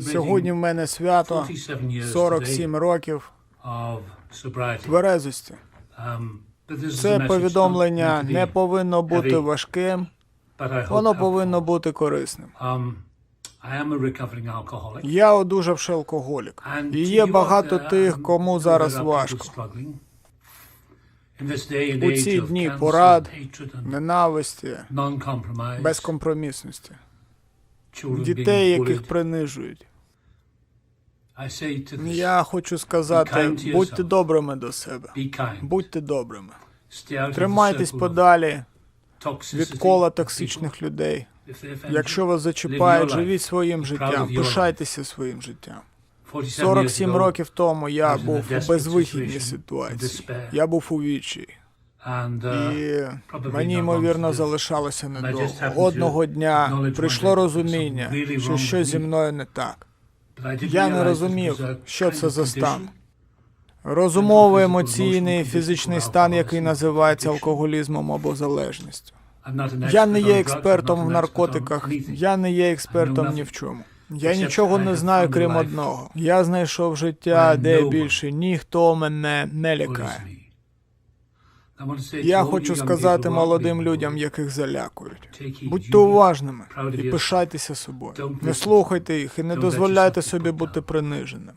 Сьогодні в мене свято 47 years 47 років тверезості. Um, Це повідомлення не повинно бути важким, воно повинно бути корисним. Um. Я одужавши алкоголік, і є багато тих, um, кому зараз важко. У ці дні порад, Ненависті, безкомпромісності, дітей, яких принижують. Я хочу сказати, будьте добрими до себе, будьте добрими. Тримайтесь подалі від кола токсичних людей. Якщо вас зачіпають, живіть своїм життям, пишайтеся своїм життям. 47 years 47 ago, років тому я був у безвихідній ситуації. Я був у вічі. Uh, І мені, ймовірно, залишалося недовго. Одного дня прийшло розуміння, що щось зі мною не так. Я не розумів, що це за стан. Розумовий, емоційний, фізичний стан, який називається алкоголізмом або залежністю. Я не є експертом в наркотиках, я не є експертом ні в чому. Я нічого не знаю, крім одного. Я знайшов життя, де більше ніхто мене не лякає. Я хочу сказати молодим людям, яких залякують. Будьте уважними і пишайтеся собою. Не слухайте їх і не дозволяйте собі бути down. приниженим.